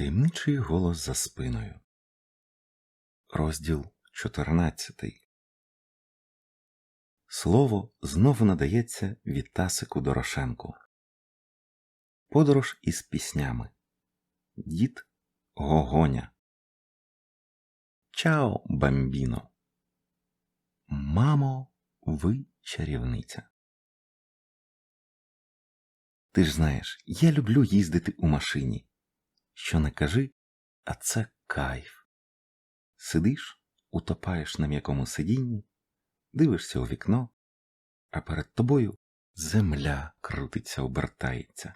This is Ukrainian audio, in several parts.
Таємничий голос за спиною. Розділ 14. Слово знову надається Вітасику Дорошенку. Подорож із піснями. Дід Гогоня. Чао, бамбіно. Мамо, ви чарівниця. Ти ж знаєш, я люблю їздити у машині. Що не кажи, а це кайф. Сидиш, утопаєш на м'якому сидінні, дивишся у вікно, а перед тобою земля крутиться, обертається.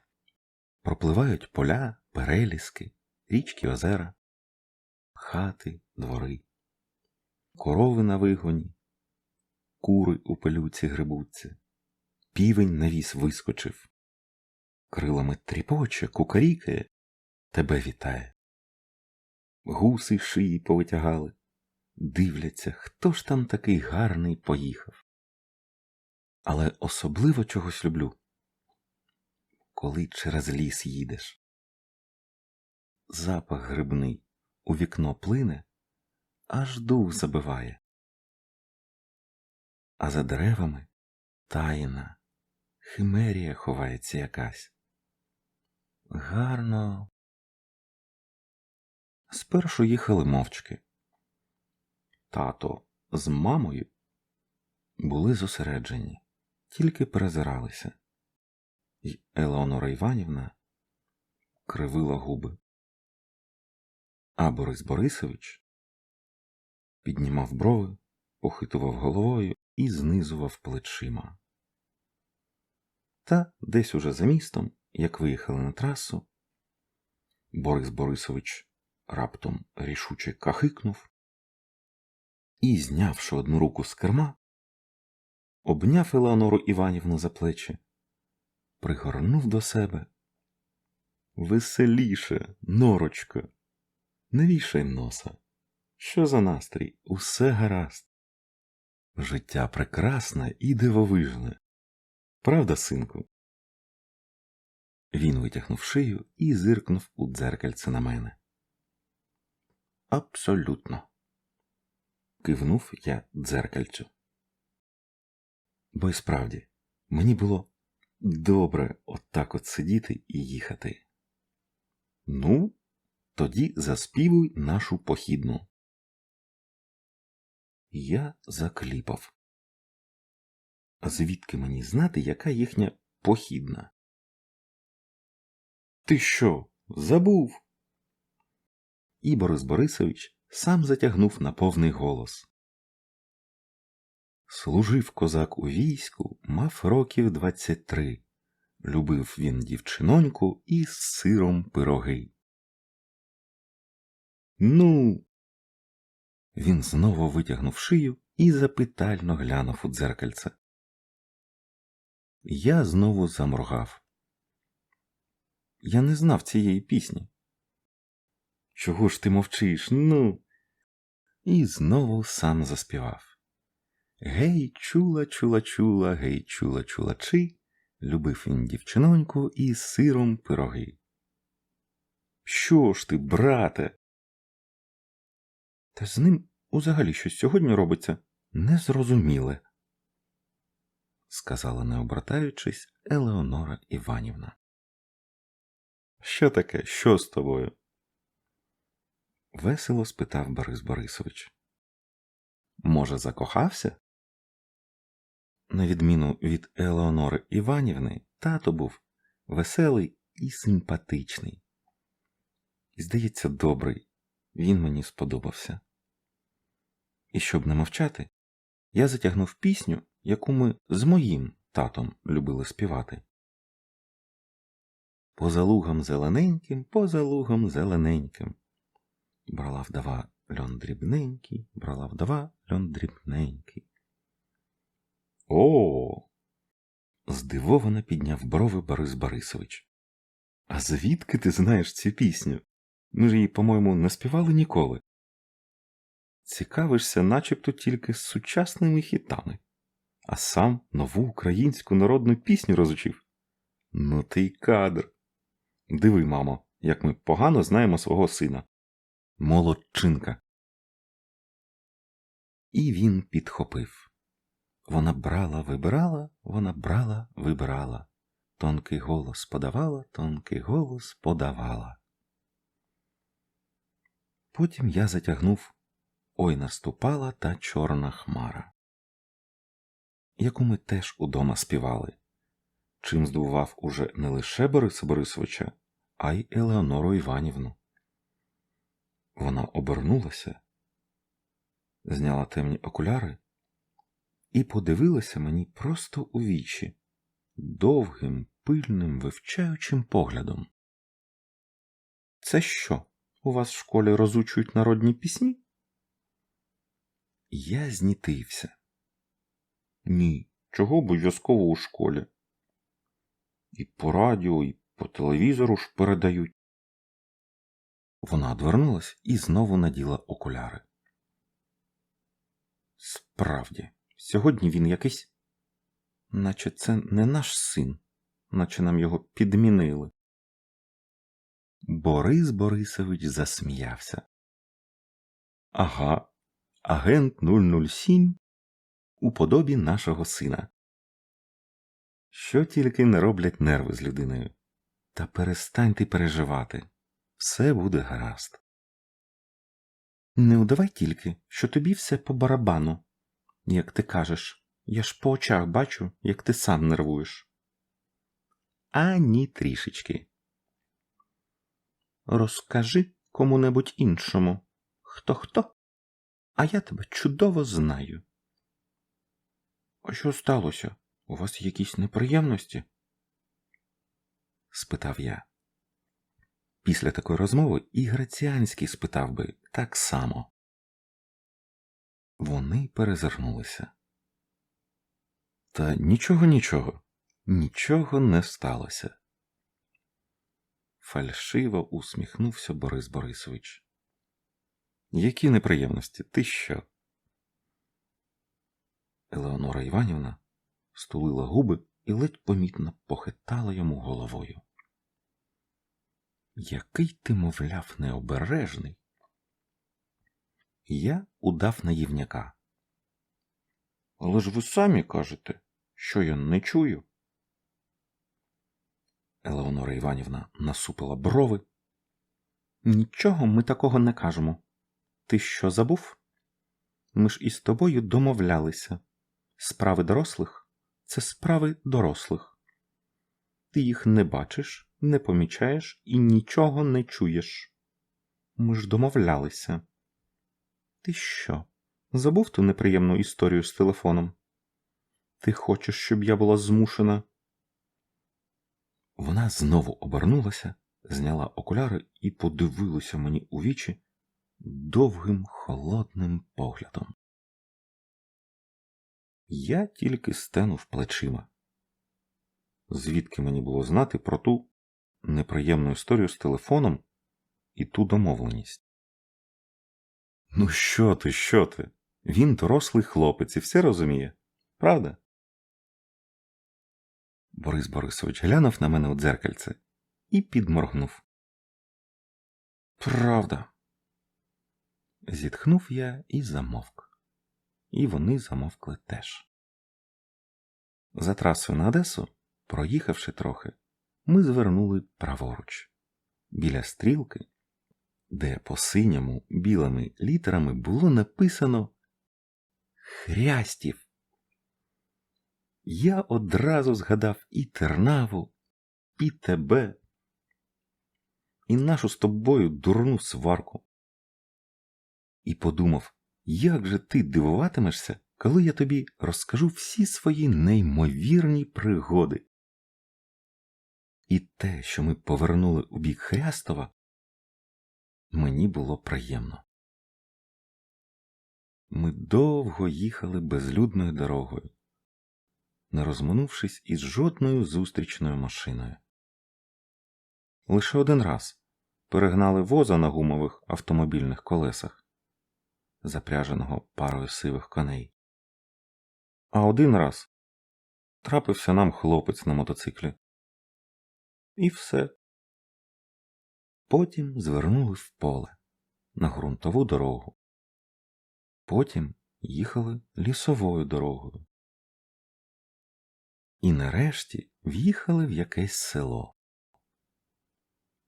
Пропливають поля, переліски, річки, озера, хати, двори, корови на вигоні, кури у пилюці грибуться, півень на віс вискочив, крилами тріпоче, кукарікає, тебе вітає. Гуси шиї повитягали, дивляться, хто ж там такий гарний поїхав. Але особливо чогось люблю, коли через ліс їдеш. Запах грибний у вікно плине, аж дух забиває. А за деревами таїна, химерія ховається якась. Гарно. Спершу їхали мовчки. Тато з мамою були зосереджені, тільки перезиралися, І Елеонора Іванівна кривила губи. А Борис Борисович піднімав брови, похитував головою і знизував плечима. Та десь уже за містом, як виїхали на трасу, Борис Борисович раптом рішуче кахикнув і, знявши одну руку з керма, обняв Елеонору Іванівну за плечі, пригорнув до себе. Веселіше, норочко, не вішай носа. Що за настрій? Усе гаразд. Життя прекрасне і дивовижне. Правда, синку? Він витягнув шию і зиркнув у дзеркальце на мене. Абсолютно. Кивнув я дзеркальцю. Бо й справді, мені було добре отак от сидіти і їхати. Ну, тоді заспівуй нашу похідну. Я закліпав. А звідки мені знати, яка їхня похідна? Ти що, забув? І Борис Борисович сам затягнув на повний голос. Служив козак у війську, мав років двадцять три. Любив він дівчиноньку і з сиром пироги. Ну. Він знову витягнув шию і запитально глянув у дзеркальце. Я знову заморгав. Я не знав цієї пісні. Чого ж ти мовчиш? Ну? І знову сам заспівав. Гей, чула, чула, чула, гей, чула, чула, чи, любив він дівчиноньку і сиром пироги. Що ж ти, брате? Та з ним узагалі щось сьогодні робиться незрозуміле, сказала, не обертаючись, Елеонора Іванівна. Що таке? Що з тобою? Весело спитав Борис Борисович. Може, закохався? На відміну від Елеонори Іванівни, тато був веселий і симпатичний. І, здається, добрий, він мені сподобався. І щоб не мовчати, я затягнув пісню, яку ми з моїм татом любили співати. Поза лугом зелененьким, поза лугом зелененьким. Брала вдова льон дрібненький, брала вдова льон дрібненький. О. здивовано підняв брови Борис Борисович. А звідки ти знаєш цю пісню? Ми ж її, по-моєму, не співали ніколи. Цікавишся начебто тільки з сучасними хітами, а сам нову українську народну пісню розучив. Ну ти й кадр. Диви, мамо, як ми погано знаємо свого сина. Молодчинка. І він підхопив. Вона брала, вибирала, вона брала, вибирала. Тонкий голос подавала, тонкий голос подавала. Потім я затягнув Ой наступала та чорна хмара, яку ми теж удома співали, чим здивував уже не лише Бориса Борисовича, а й Елеонору Іванівну. Вона обернулася, зняла темні окуляри і подивилася мені просто у вічі довгим, пильним, вивчаючим поглядом. Це що? У вас в школі розучують народні пісні? Я знітився. Ні, чого обов'язково у школі. І по радіо, і по телевізору ж передають. Вона одвернулась і знову наділа окуляри. Справді, сьогодні він якийсь, наче це не наш син, наче нам його підмінили. Борис Борисович засміявся. Ага, агент 007 у подобі нашого сина. Що тільки не роблять нерви з людиною. Та перестань ти переживати. Все буде гаразд. Не удавай тільки, що тобі все по барабану, як ти кажеш. Я ж по очах бачу, як ти сам нервуєш. Ані трішечки. Розкажи кому-небудь іншому. Хто хто? А я тебе чудово знаю. А що сталося? У вас якісь неприємності? спитав я. Після такої розмови і Граціанський спитав би так само. Вони перезирнулися. Та нічого, нічого, нічого не сталося. Фальшиво усміхнувся Борис Борисович. Які неприємності? Ти що? Елеонора Іванівна стулила губи і ледь помітно похитала йому головою. Який ти, мовляв, необережний? Я удав наївняка. Але ж ви самі кажете, що я не чую. Елеонора Іванівна насупила брови. Нічого ми такого не кажемо. Ти що забув? Ми ж із тобою домовлялися. Справи дорослих це справи дорослих. Ти їх не бачиш, не помічаєш і нічого не чуєш. Ми ж домовлялися. Ти що? Забув ту неприємну історію з телефоном? Ти хочеш, щоб я була змушена? Вона знову обернулася, зняла окуляри і подивилася мені у вічі довгим холодним поглядом. Я тільки стенув плечима. Звідки мені було знати про ту неприємну історію з телефоном і ту домовленість? Ну, що ти, що ти? Він дорослий хлопець і все розуміє, правда? Борис Борисович глянув на мене у дзеркальце і підморгнув. Правда. Зітхнув я і замовк. І вони замовкли теж. За трасою на Одесу, проїхавши трохи, ми звернули праворуч біля стрілки, де по синьому білими літерами було написано Хрястів. Я одразу згадав і Тернаву, і тебе, і нашу з тобою дурну сварку. І подумав, як же ти дивуватимешся, коли я тобі розкажу всі свої неймовірні пригоди. І те, що ми повернули у бік Хрястова, мені було приємно. Ми довго їхали безлюдною дорогою, не розминувшись із жодною зустрічною машиною. Лише один раз перегнали воза на гумових автомобільних колесах, запряженого парою сивих коней. А один раз трапився нам хлопець на мотоциклі. І все. Потім звернули в поле на ґрунтову дорогу. Потім їхали лісовою дорогою. І нарешті в'їхали в якесь село.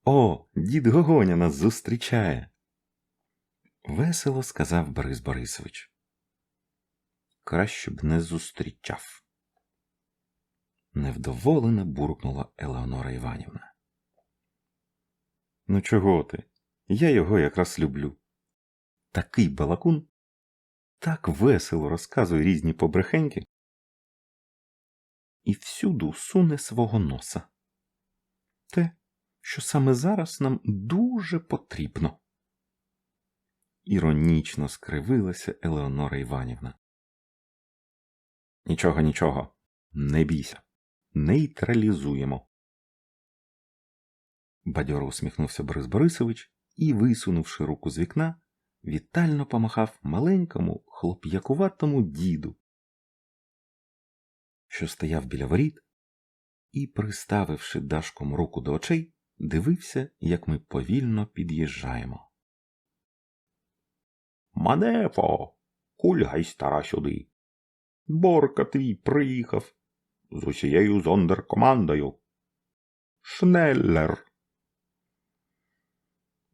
О, дід Гогоня нас зустрічає. Весело сказав Борис Борисович. Краще б не зустрічав. Невдоволено буркнула Елеонора Іванівна. Ну чого ти? Я його якраз люблю. Такий балакун так весело розказує різні побрехеньки і всюду суне свого носа. Те, що саме зараз нам дуже потрібно. Іронічно скривилася Елеонора Іванівна. Нічого, нічого, не бійся, нейтралізуємо. Бадьоро усміхнувся Борис Борисович і, висунувши руку з вікна, вітально помахав маленькому хлоп'якуватому діду, що стояв біля воріт, і, приставивши дашком руку до очей, дивився, як ми повільно під'їжджаємо. Манефо, кульгай стара сюди. Борка твій приїхав з усією зондеркомандою. Шнеллер.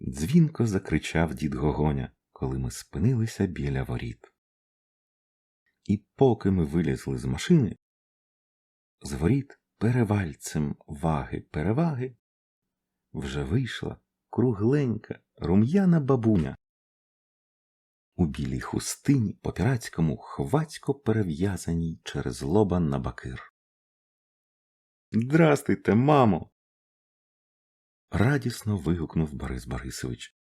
Дзвінко закричав дід Гогоня, коли ми спинилися біля воріт. І поки ми вилізли з машини, з воріт перевальцем ваги переваги вже вийшла кругленька рум'яна бабуня. У білій хустині по піратському хвацько перев'язаній через лоба на бакир. Здрастуйте, мамо. радісно вигукнув Борис Борисович,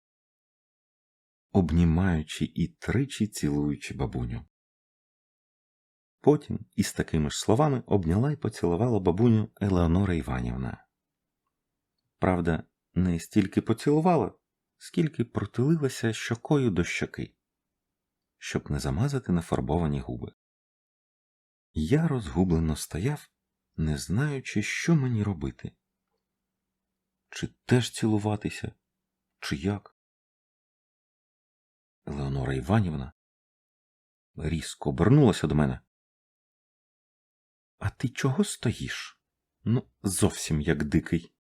обнімаючи і тричі цілуючи бабуню. Потім із такими ж словами обняла й поцілувала бабуню Елеонора Іванівна. Правда, не стільки поцілувала, скільки протулилася щокою до щоки, щоб не замазати нафарбовані губи. Я розгублено стояв, не знаючи, що мені робити. Чи теж цілуватися, чи як? Елеонора Іванівна різко обернулася до мене. А ти чого стоїш? Ну, зовсім як дикий.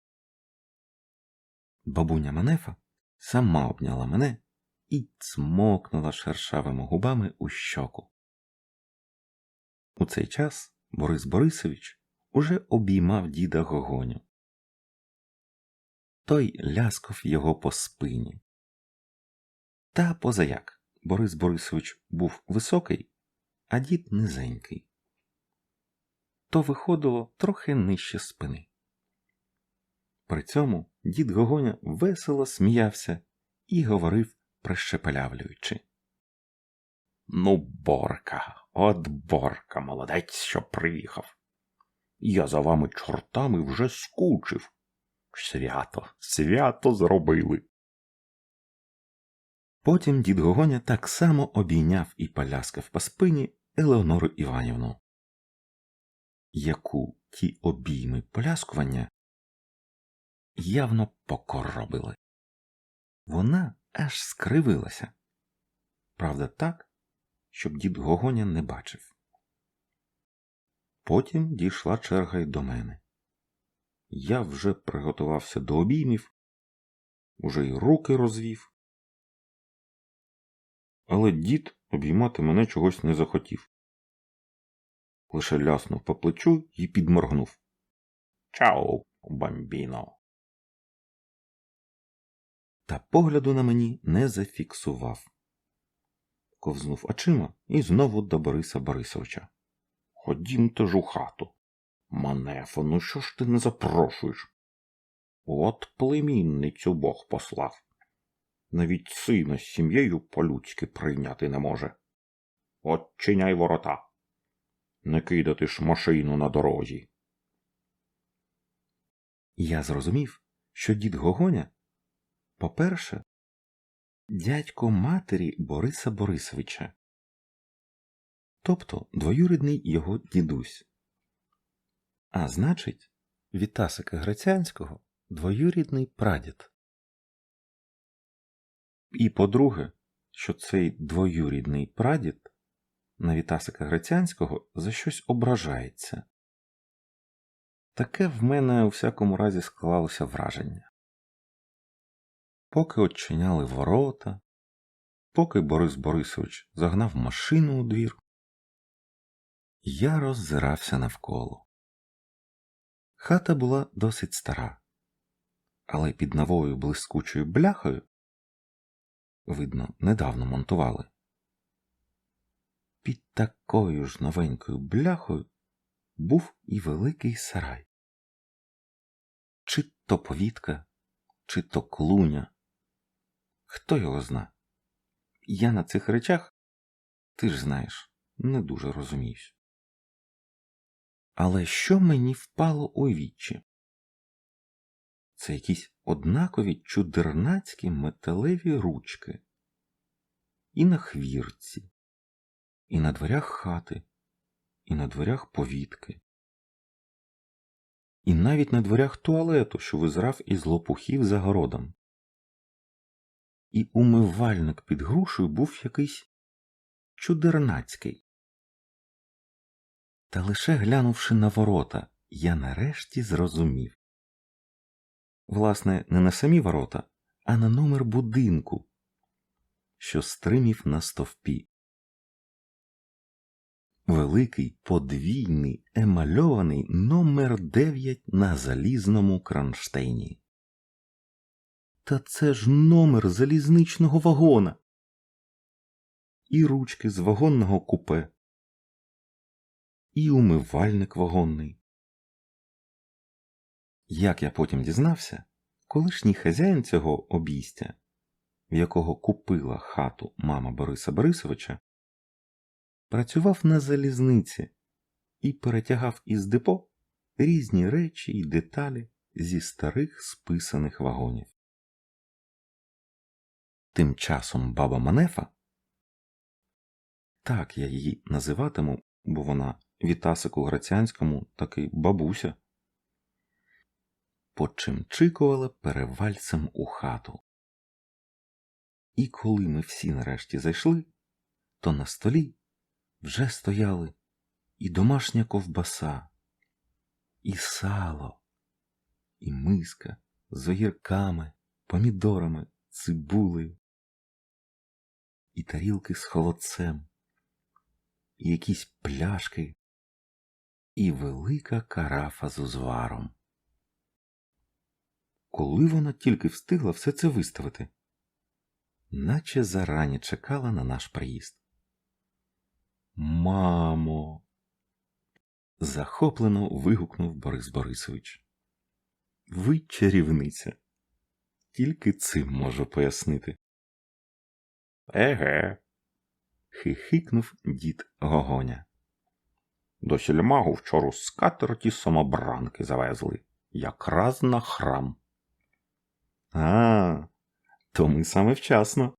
Бабуня Манефа сама обняла мене і цмокнула шершавими губами у щоку. У цей час Борис Борисович уже обіймав діда Гогоню. Той ляскав його по спині. Та позаяк Борис Борисович був високий, а дід низенький то виходило трохи нижче спини. При цьому дід Гогоня весело сміявся і говорив, прищепелявлюючи. Ну, борка, от борка, молодець, що приїхав. Я за вами чортами вже скучив. Свято, свято зробили. Потім дід Гогоня так само обійняв і поляскав по спині Елеонору Іванівну яку ті обійми поляскування явно покоробили. Вона аж скривилася. Правда, так, щоб дід Гогоня не бачив. Потім дійшла черга й до мене. Я вже приготувався до обіймів, уже й руки розвів. Але дід обіймати мене чогось не захотів лише ляснув по плечу і підморгнув. Чао, бамбіно. Та погляду на мені не зафіксував. Ковзнув очима і знову до Бориса Борисовича. Ходімте ж у хату. Манефо, ну що ж ти не запрошуєш? От племінницю Бог послав. Навіть сина з сім'єю по-людськи прийняти не може. От чиняй ворота не кидати ж машину на дорозі. Я зрозумів, що дід Гогоня, по-перше, дядько матері Бориса Борисовича, тобто двоюрідний його дідусь, а значить, Вітасика Грицянського двоюрідний прадід. І по-друге, що цей двоюрідний прадід на Вітасика Грицянського за щось ображається. Таке в мене у всякому разі склалося враження. Поки очиняли ворота, поки Борис Борисович загнав машину у двір, я роззирався навколо. Хата була досить стара, але під новою блискучою бляхою, видно, недавно монтували. Під такою ж новенькою бляхою був і великий сарай. Чи то повітка, чи то клуня. Хто його зна? Я на цих речах, ти ж знаєш, не дуже розуміюсь. Але що мені впало у вічі? Це якісь однакові чудернацькі металеві ручки. І на хвірці, і на дверях хати, і на дверях повітки, і навіть на дверях туалету, що визрав із лопухів за городом. І умивальник під грушею був якийсь чудернацький. Та лише глянувши на ворота, я нарешті зрозумів. Власне, не на самі ворота, а на номер будинку, що стримів на стовпі. Великий подвійний емальований номер 9 на залізному кронштейні. Та це ж номер залізничного вагона. І ручки з вагонного купе, і умивальник вагонний. Як я потім дізнався, колишній хазяїн цього обійстя, в якого купила хату мама Бориса Борисовича, працював на залізниці і перетягав із депо різні речі і деталі зі старих списаних вагонів. Тим часом баба Манефа, так я її називатиму, бо вона Вітасику Грацянському таки бабуся, почимчикувала перевальцем у хату. І коли ми всі нарешті зайшли, то на столі вже стояли і домашня ковбаса, і сало, і миска з огірками, помідорами, цибулею, і тарілки з холодцем, і якісь пляшки, і велика карафа з узваром. Коли вона тільки встигла все це виставити, наче зарані чекала на наш приїзд. Мамо. захоплено вигукнув Борис Борисович. Ви чарівниця. Тільки цим можу пояснити. Еге, хихикнув дід Гогоня. До сільмагу вчора з скатерті самобранки завезли, якраз на храм. А, то ми саме вчасно.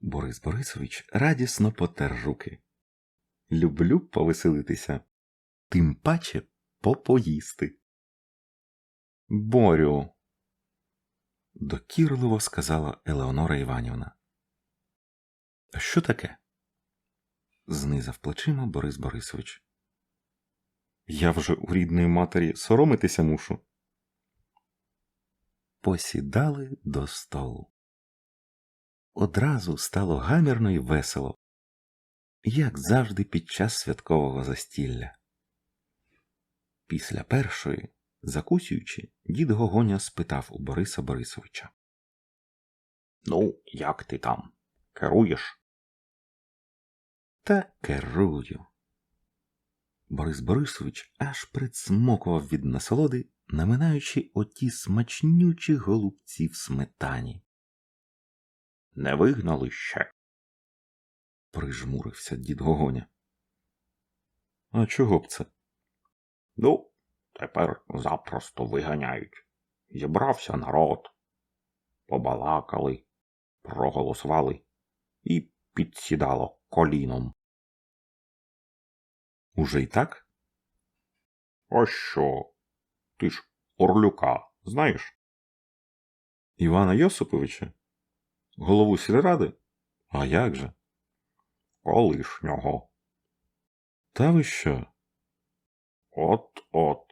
Борис Борисович радісно потер руки. Люблю повеселитися, тим паче попоїсти. Борю, докірливо сказала Елеонора Іванівна. «А Що таке? Знизав плечима Борис Борисович. Я вже у рідної матері соромитися мушу. Посідали до столу. Одразу стало гамірно і весело, як завжди під час святкового застілля. Після першої, закусюючи, дід Гогоня спитав у Бориса Борисовича. Ну, як ти там? Керуєш? Та керую. Борис Борисович аж прицмокував від насолоди, наминаючи оті смачнючі голубці в сметані. Не вигнали ще. Прижмурився дід Гогоня. А чого б це? Ну, тепер запросто виганяють. Зібрався народ. Побалакали, проголосували і підсідало коліном. Уже й так? А що? Ти ж Орлюка знаєш? Івана Йосиповича? Голову сільради? А як же? Колишнього. Та ви що? От-от.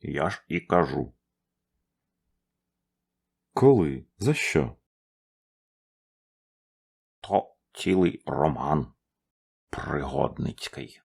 Я ж і кажу. Коли? За що? То цілий роман пригодницький.